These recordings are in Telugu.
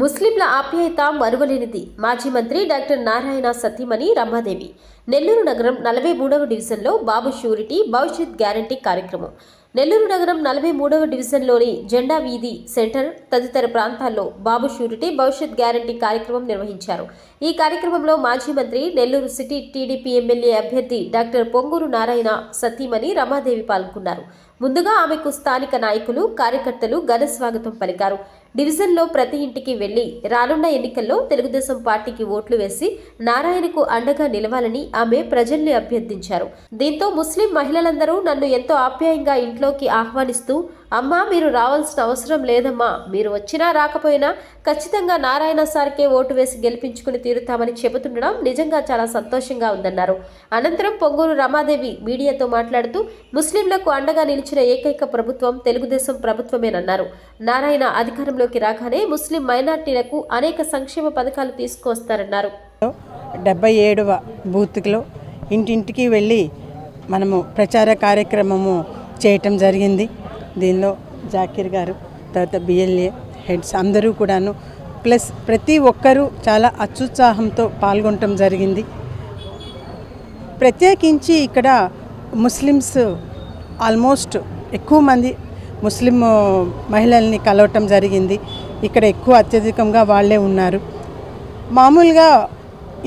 ముస్లింల ఆప్యాయత మరువలేనిది. మాజీ మంత్రి డాక్టర్ నారాయణ సతీమణి రమాదేవి. నెల్లూరు నగరం నలభై మూడవ డివిజన్లో బాబు షూరిటీ భవిష్యత్ గ్యారంటీ కార్యక్రమం. నెల్లూరు నగరం నలభై మూడవ డివిజన్లోని జెండా వీధి సెంటర్ తదితర ప్రాంతాల్లో బాబు షూరిటీ భవిష్యత్ గ్యారంటీ కార్యక్రమం నిర్వహించారు. ఈ కార్యక్రమంలో మాజీ మంత్రి నెల్లూరు సిటీ టీడీపీ ఎమ్మెల్యే అభ్యర్థి డాక్టర్ పొంగూరు నారాయణ సతీమణి రమాదేవి పాల్గొన్నారు. ముందుగా ఆమెకు స్థానిక నాయకులు కార్యకర్తలు ఘన స్వాగతం పలికారు. డివిజన్లో ప్రతి ఇంటికి వెళ్ళి రానున్న ఎన్నికల్లో తెలుగుదేశం పార్టీకి ఓట్లు వేసి నారాయణకు అండగా నిలవాలని ఆమె ప్రజల్ని అభ్యర్థించారు. దీంతో ముస్లిం మహిళలందరూ నన్ను ఎంతో ఆప్యాయంగా ఇంట్లోకి ఆహ్వానిస్తూ అమ్మా మీరు రావాల్సిన అవసరం లేదమ్మా. మీరు వచ్చినా రాకపోయినా ఖచ్చితంగా నారాయణ సార్కే ఓటు వేసి గెలిపించుకుని తీరుతామని చెబుతుండడం నిజంగా చాలా సంతోషంగా ఉందన్నారు. అనంతరం పొంగూరు రమాదేవి మీడియాతో మాట్లాడుతూ ముస్లింలకు అండగా నిలిచిన ఏకైక ప్రభుత్వం తెలుగుదేశం ప్రభుత్వమేనన్నారు. నారాయణ అధికారంలోకి రాగానే ముస్లిం మైనార్టీలకు అనేక సంక్షేమ పథకాలు తీసుకువస్తారన్నారు డెబ్బై ఏడవ బూత్లో ఇంటింటికి వెళ్ళి మనము ప్రచార కార్యక్రమము చేయటం జరిగింది. దీనిలో జాకీర్ గారు తర్వాత బిఎల్ఏ హెడ్స్ అందరూ కూడాను. ప్లస్ ప్రతి ఒక్కరూ చాలా అత్యుత్సాహంతో పాల్గొనటం జరిగింది. ప్రత్యేకించి ఇక్కడ ముస్లిమ్స్ ఆల్మోస్ట్ ఎక్కువ మంది ముస్లిం మహిళల్ని కలవటం జరిగింది. ఇక్కడ ఎక్కువ అత్యధికంగా వాళ్ళే ఉన్నారు. మామూలుగా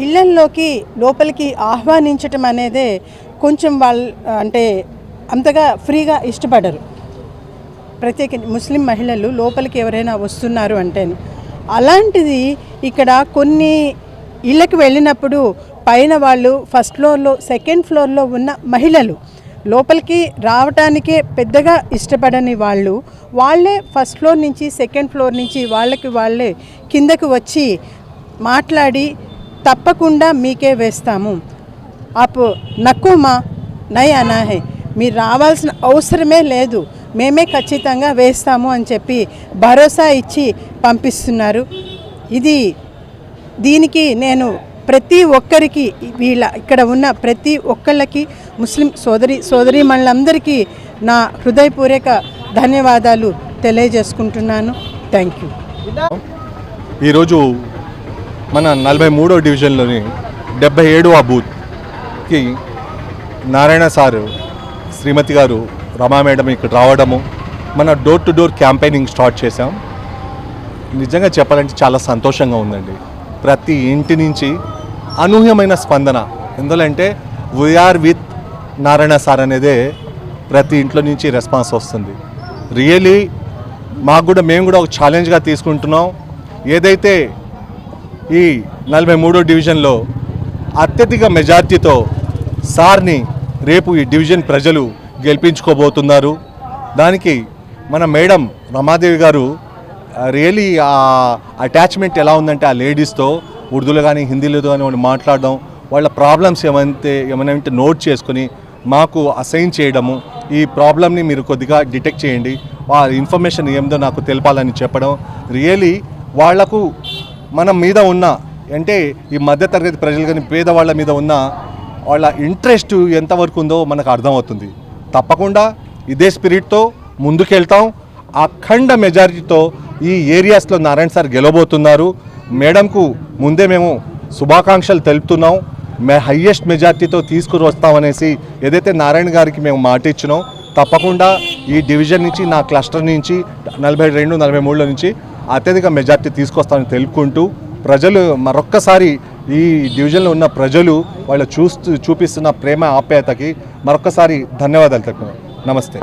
ఇళ్ళల్లోకి లోపలికి ఆహ్వానించటం అనేదే కొంచెం వాళ్ళు అంటే అంతగా ఫ్రీగా ఇష్టపడరు. ప్రత్యేక ముస్లిం మహిళలు లోపలికి ఎవరైనా వస్తున్నారు అంటే అలాంటిది ఇక్కడ కొన్ని ఇళ్ళకి వెళ్ళినప్పుడు పైన వాళ్ళు ఫస్ట్ ఫ్లోర్లో సెకండ్ ఫ్లోర్లో ఉన్న మహిళలు లోపలికి రావటానికే పెద్దగా ఇష్టపడని వాళ్ళు వాళ్ళే ఫస్ట్ ఫ్లోర్ నుంచి సెకండ్ ఫ్లోర్ నుంచి వాళ్ళకి వాళ్ళే కిందకు వచ్చి మాట్లాడి తప్పకుండా మీకే వేస్తాము. అప్ నక్కుమా నై అనాహే మీరు రావాల్సిన అవసరమే లేదు. మేమే ఖచ్చితంగా వేస్తాము అని చెప్పి భరోసా ఇచ్చి పంపిస్తున్నారు. ఇది దీనికి నేను ప్రతి ఒక్కరికి వీళ్ళ ఇక్కడ ఉన్న ప్రతి ఒక్కళ్ళకి ముస్లిం సోదరి సోదరి మనందరికీ నా హృదయపూర్వక ధన్యవాదాలు తెలియజేసుకుంటున్నాను. థ్యాంక్ యూ ఈరోజు మన నలభై మూడో డివిజన్లోని డెబ్బై ఏడవ బూత్కి నారాయణ సారు శ్రీమతి గారు రమా మేడం ఇక్కడ రావడము మన door to door campaigning start చేసాం నిజంగా చెప్పాలంటే చాలా సంతోషంగా ఉందండి. ప్రతి ఇంటి నుంచి అనూహ్యమైన స్పందన. ఎందుకంటే వీఆర్ విత్ నారాయణ సార్ అనేదే ప్రతి ఇంట్లో నుంచి రెస్పాన్స్ వస్తుంది. రియలీ మాకు కూడా మేము కూడా ఒక ఛాలెంజ్గా తీసుకుంటున్నాం. ఏదైతే ఈ నలభై మూడో డివిజన్లో అత్యధిక మెజార్టీతో సార్ని రేపు ఈ డివిజన్ ప్రజలు గెలిపించుకోబోతున్నారు. దానికి మన మేడం రమాదేవి గారు రియలీ ఆ అటాచ్మెంట్ ఎలా ఉందంటే ఆ లేడీస్తో ఉర్దూలో కానీ హిందీలో కానీ వాళ్ళు మాట్లాడడం వాళ్ళ ప్రాబ్లమ్స్ ఏమైతే ఏమైనా ఉంటే నోట్ చేసుకుని మాకు అసైన్ చేయడము ఈ ప్రాబ్లమ్ని మీరు కొద్దిగా డిటెక్ట్ చేయండి. ఆ ఇన్ఫర్మేషన్ ఏందో నాకు తెలపాలని చెప్పడం రియలీ వాళ్ళకు మనం మీద ఉన్న అంటే ఈ మధ్యతరగతి ప్రజలు కానీ పేదవాళ్ళ మీద ఉన్న వాళ్ళ ఇంట్రెస్ట్ ఎంతవరకు ఉందో మనకు అర్థమవుతుంది. తప్పకుండా ఇదే స్పిరిట్తో ముందుకెళ్తాం. అఖండ మెజారిటీతో ఈ ఏరియాస్లో నారాయణ సార్ గెలవబోతున్నారు. మేడంకు ముందే మేము శుభాకాంక్షలు తెలుపుతున్నాం. మే హయ్యెస్ట్ మెజార్టీతో తీసుకుని వస్తామనేసి ఏదైతే నారాయణ గారికి మేము మాట ఇచ్చినాం తప్పకుండా ఈ డివిజన్ నుంచి నా క్లస్టర్ నుంచి నలభై రెండు నలభై మూడులో నుంచి అత్యధిక మెజార్టీ తీసుకొస్తామని తెలుపుకుంటూ ప్రజలు మరొక్కసారి ఈ డివిజన్లో ఉన్న ప్రజలు వాళ్ళు చూస్తూ చూపిస్తున్న ప్రేమ ఆప్యాయతకి మరొకసారి ధన్యవాదాలు తెలుపుతున్నాం నమస్తే.